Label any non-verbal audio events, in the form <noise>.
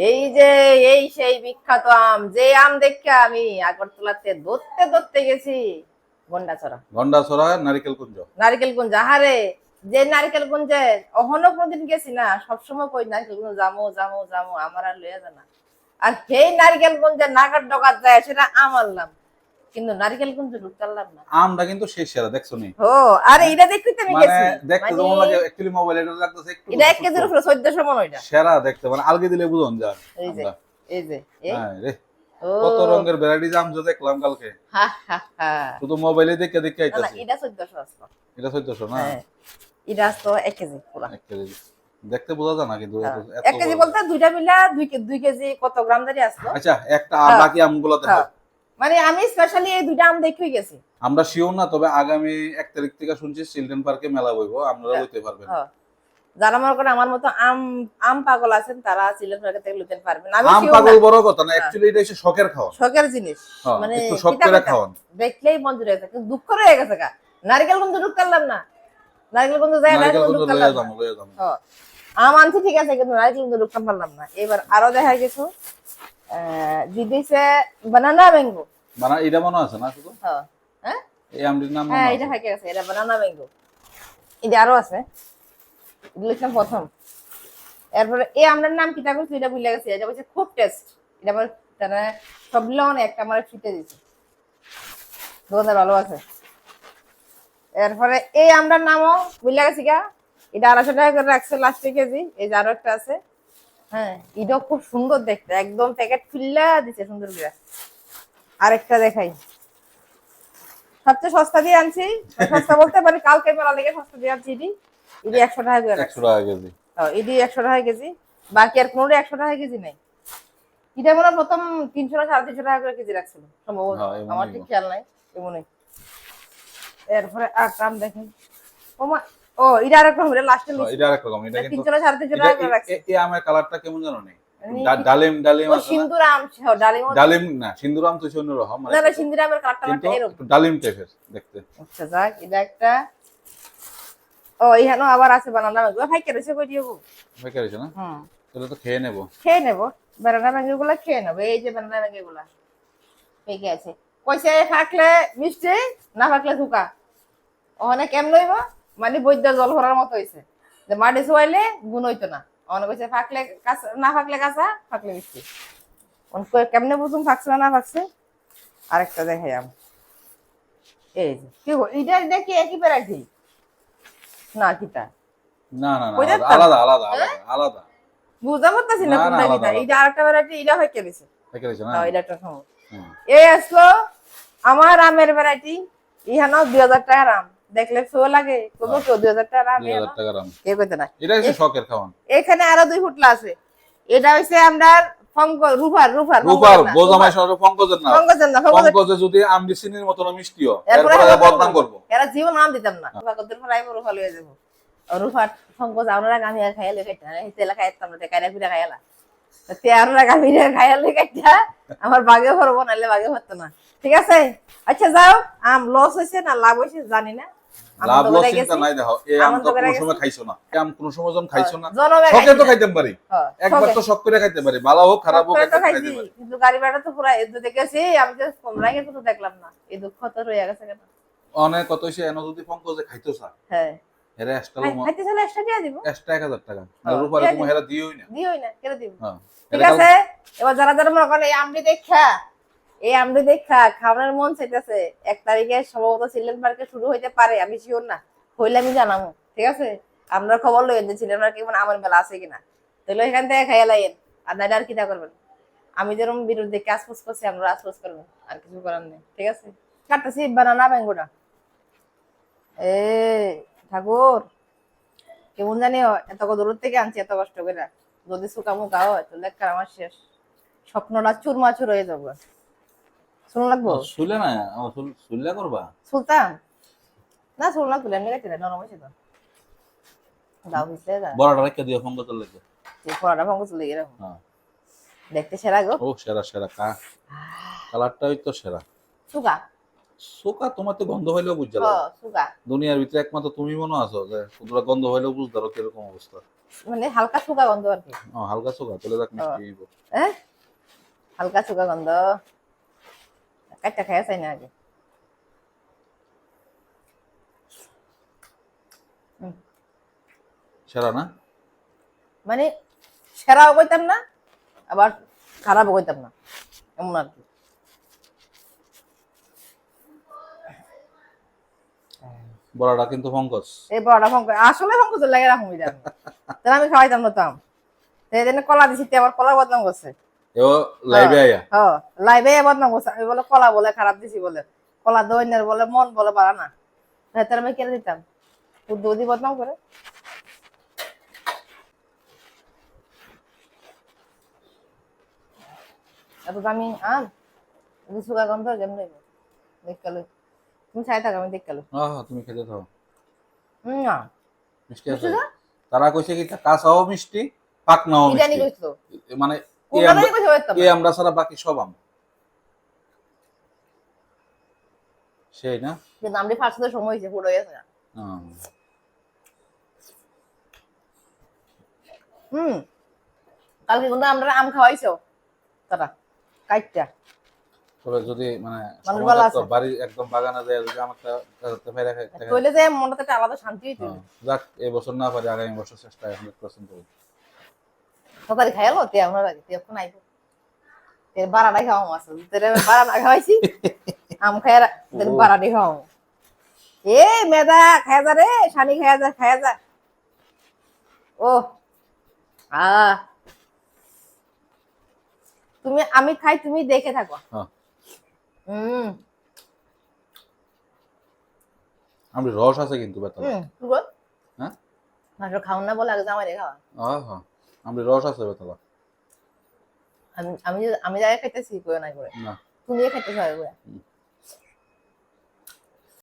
এই যে এই সেই বিখ্যাত আম যে আম দেখে আমি আগরতলাতে ধরতে ধরতে গেছি। গন্ডাছড়া। গন্ডাছড়া নারিকেল কুঞ্জ নারকেল কুঞ্জ আহারে যে নারকেল কুঞ্জে অহনো কোনদিন গেছি না সবসময় কই নারকেল কুঞ্জ জামো জামো জামো আমার আর লইয়া জানা আর সেই নারকেল কুঞ্জে নাগার ডগার যায় সেটা আম আনলাম কিন্তু নারকেল কুঞ্জ না। আমটা কিন্তু শেষ সেরা দেখছ নি? ও আরে এটা দেখতে আমি মানে গেছি দেখতে যেমন মানে লাগে অ্যাকচুয়ালি মোবাইল এটা লাগতেছে একটু এটা এক কেজির উপরে চোদ্দশো মন ওইটা। সেরা দেখতে মানে আলগে দিলে বুঝন যা এই যে এই যে হ্যাঁ রে কত রঙের ভ্যারাইটি যে দেখলাম কালকে। হা হা হা। শুধু মোবাইলে দেখে দেখে না এটা চোদ্দশো আসলো এটা চোদ্দশো না? হ্যাঁ এটা আসতো এক কেজি পুরা। এক কেজি। দেখতে বোঝা যায় না কিন্তু এত এক কেজি বলতে দুইটা মিলা দুই কেজি কত গ্রাম ধরে আসলো আচ্ছা একটা আর হ্যাঁ। বাকি আমগুলো দেখো হ্যাঁ। মানে আমি স্পেশালি এই দুইটা আম দেখে গেছি। আমরা শিওর না তবে আগামী এক তারিখ থেকে শুনছি চিলড্রেন পার্কে মেলা বইব আপনারা হ্যাঁ। লইতে পারবেন। হ্যাঁ। যারা মনে করেন আমার মতো আম আম পাগল আছেন তারা সিলেট পার্কে থেকে লুতেন পারবেন। আমি আম পাগল বড় কথা না অ্যাকচুয়ালি এটা হচ্ছে শখের খাওয়া শখের জিনিস। হ্যাঁ, মানে একটু শখ করে? খাওয়ান। দেখলেই মঞ্জুর হয়ে থাকে দুঃখ রয়ে গেছে গা। নারকেল বন্ধু ঢুক করলাম না। নারকেল বন্ধু যায় নারকেল লইয়া করলাম হ্যাঁ। আম আনছি ঠিক আছে কিন্তু নারকেল বন্ধু ঢুকতে পারলাম না। এবার আরও দেখা গেছে। দিদিছে বানানা ম্যাঙ্গো মানে এটা মনে আছে না শুধু? হ্যাঁ এই আমটির নাম হ্যাঁ এটা আছে। থাকে আছে এটা বানানা ম্যাঙ্গো এটা আরও আছে। প্রথম এরপরে এই আমরার নাম কিটা করছি এটা ভুলে গেছি এটা বলছে খুব টেস্ট এটা আমার তারা সব লন একটা আমার ফিটে দিছে। দোকানদার ভালো আছে। এরপরে এই আমরার নামও ভুলে গেছি গা। এটা আড়াইশো টাকা করে রাখছে লাস্টে কেজি। এই যে আরও একটা আছে। হ্যাঁ এটাও খুব সুন্দর দেখতে। একদম প্যাকেট খুললা দিছে সুন্দর করে আরেকটা দেখাই। সবচেয়ে সস্তা দিয়ে আনছি। সস্তা বলতে পারি কালকে মেলা লেগে সস্তা দিয়ে আনছি এটি। এটি একশো টাকা করে একশো টাকা কেজি। এটি একশো টাকা কেজি। বাকি আর কোনোটা একশো টাকা কেজি নেই। এটা মনে প্রথম তিনশো না সাড়ে তিনশো টাকা করে কেজি রাখছিল সম্ভবত। হ্যাঁ, আমার ঠিক খেয়াল নাই এমনই। এরপরে আর দাম দেখেন। ও মা ও এটা আর একটা হবে লাস্টে এটা আরেক রকম এটা কিন্তু এটা- করে রাখছে এই আমের কালারটা কেমন জানো নেই ডালিম ডালিম ও সিন্দুর আম ডালিম ডালিম না সিন্দুর আম তো অন্যরকম মানে না না কালারটা এরকম। ডালিম টাইপের দেখতে। আচ্ছা যাক এটা একটা। ও এখানেও আবার আছে বানানা ম্যাঙ্গো ভাই কেটেছে কই দিও হয়েছে না? হুম। তাহলে তো খেয়ে নেব। খেয়ে নেব। বানানা ম্যাঙ্গো গুলা খেয়ে নেব। এই যে বানানা ম্যাঙ্গো গুলা পেকে আছে। কইছে ফাকলে মিষ্টি না ফাকলে ধুকা। ওখানে কেমন হইব? মানে বৈদ্য জল ভরার মতো হইছে। যে মাটি শুয়াইলে গুণ হইতো না। অনেক কইছে ফাকলে কাঁচা না ফাকলে কাঁচা ফাকলে মিষ্টি। অন কই কেমনে বুঝুম ফাকছে না না ফাকছে? আরেকটা দেখাই আম। এই যে কি এটা এটা কি একই না কিটা? না না না আলাদা আলাদা আলাদা আলাদা আলাদা। বুঝতে পারতাছি না না, না, কোনটা কিটা। এটা আরেকটা ভ্যারাইটি এটা হয়ে কেটেছে বেকার হয়েছে না? এটা একটা সময়। এই আসলো আমার আমের ভ্যারাইটি ইহানো দুই হাজার টাকার আম। দেখলে শো লাগে। কেউ দুই হাজার আম আম কেউ কইতে না। এটা হচ্ছে শখের খাওয়ান। এখানে আরও দুই ফুটলা আছে। এটা হচ্ছে আমরা ফঙ্ক রুফার রুফার রূপার বোঝামাই পঙ্কজের না ফঙ্কজের না পঙ্কজে যদি আমডি চিনির মতন মিষ্টিও এরপরে এরপরে বদনাম করব। এরা জীবন নাম দিতাম না। ফঙ্কজের পর আইবো রুফা লইয়া যাব। রুফার আমরা তেলা খাইতাম না কাইরা পিঠা খাইলা তে আমরা কাইটা। বাগে ভরবো নাহলে বাগে ভরতো না। ঠিক আছে? আচ্ছা যাও আম লস হয়েছে না লাভ হয়েছে জানি না। লাভ লস চিন্তা নাই দেখো। এই আম তো কোনো সময় খাইছো না। এই আম কোনো সময় যখন খাইছো না। শখে তো খাইতে পারি। হ্যাঁ, একবার তো শখ করে খাইতে পারি। ভালো হোক খারাপ হোক করে খাইতে পারি। কিন্তু গাড়ি ভাড়া তো পুরা এদ দেখেছি আমি তো কিন্তু তো দেখলাম না। এই দুঃখ তো রয়ে গেছে কেন? অনেক কত সে এনে যদি পঙ্কজে খাইতো সা হ্যাঁ। হেরে এক্সট্রা খাই- খাইতে চলে একশো টাকা দিব। এক্সট্রা এক হাজার টাকা। হ্যাঁ, রূপারে তুমি। হেরা দিওই না। দিওই না কেন দিব। হ্যাঁ। ঠিক আছে এবার যারা যারা মনে করেন এই আমটি দেখা এই আমটি দেখা, খাওয়ানোর মন চাইতেছে। এক তারিখে সম্ভবত সিলেট পার্কে শুরু হইতে পারে, আমি শিওর না। হইলে আমি জানাব ঠিক আছে? আমরা খবর লইন যে সিলেট মার্কেট মানে আমার মেলা আছে কিনা। তাহলে এখান থেকে খাইয়া লাইন আর নাইলে আর কিটা করবেন? আমি যেরকম বিরুদ্ধে কাজ ফুস করছি, আমরা আশপাশ করবেন আর কিছু করার নেই, ঠিক আছে? কাটতেছি বানানা ব্যাঙ্গোটা এ, ঠাকুর, কেমন জানি এত দূর থেকে আনছি, এত কষ্ট করে যদি শুকা মুখা হয়, তাহলে আমার শেষ? স্বপ্নটা চুরমাচুর হয়ে যাব। শুন লাগবো শুলে না ও, শুলে করবা? সুলতান না শুন লাগবো এমনি গেছে নরম হয়েছে তো। দাও হয়েছে যা। বড়টা রেখে দিও পঙ্কজের লেগে। যে পড়াটা ভঙ্গ চলে এরকম। হ্যাঁ। দেখতে সেরা গো। ও সেরা সেরা কা। কালারটাই তো সেরা। সুগা সোকা তোমার তো গন্ধ হইলেও সুগা দুনিয়ার ভিতরে একমাত্র তুমি মনে আছো যে তোমরা গন্ধ হইলেও বুঝতে পারো কীরকম অবস্থা। মানে হালকা শুকা গন্ধ আর কি। ও হালকা সুগা মিষ্টি হ্যাঁ হালকা শুকা গন্ধ। কাটটা খাইয়া চাই না আগে। সেরা না? মানে সেরাও কইতাম না আবার খারাপও কইতাম না এমন আর কি। বড়াটা কিন্তু পঙ্কজ। এই বড়টা ফোন করে আসলে করতে লাগে রাখুন আমি। তাহলে আমি খাওয়াইতাম না তাম কলা দিছি তে আবার কলা বদনাম করছে। লাইভে আয়া? হ লাইভে বদনাম করছে। আমি বলে কলা বলে খারাপ দিছি বলে। কলা দৈন্যের বলে মন বলে পারা না। তাহলে আমি কেটে দিতাম দুধি বদনাম করে। এত দামি আম? সুগা গন্ধ কেমন হইব? দেখকালো তুমি চাই থাকো আমি দেখকালো আহ তুমি খেতে থাও। হুম না। মিষ্টি আছে। বুঝছ না? তারা কইছে কি কাঁচাও মিষ্টি পাকনাও কি জানি মিষ্টি। মানে এ আমরা- ছাড়া বাকি সব আম। সেই না? কিন্তু আমরি ফার্স্ট সময় হয়েছে পুরো গেছে না হুম। কালকে কিন্তু আমরা আম খাওয়াইছো। তারা কাইটটা। তবে যদি মানে মানুষ সময় ভালো থাকতো, আছে। বাড়ি একদম বাগানে যায় যদি আমারটা কাজাতে খাই- খাই- যে মনটাতে আলাদা শান্তি হইতো হ্যাঁ, যাক এই বছর না পারি আগামী বছর চেষ্টা হান্ড্রেড পার্সেন্ট করব। তাড়াতাড়ি খাইলো তে আমরা আগে তে এখন আইবো। তে বারাটাই খাওয়া তেরে না খাওয়াইছি। <laughs> আম খাইয়া তের ও। বারাটি খাওয়া এ মেদা খায়া যা রে শানি খায়া যা খায়া যা। ও আ। তুমি আমি খাই তুমি দেখে থাকো। হুম আমি রস আছে কিন্তু বেতন। হ্যাঁ? খাও না বলে আগে জামাই রে খাওয়া। আমি রস আছে বেতলা আমি আমি আমি জায়গায় খাইতেছি করে নাই করে না। তুমি খাইতে হুম।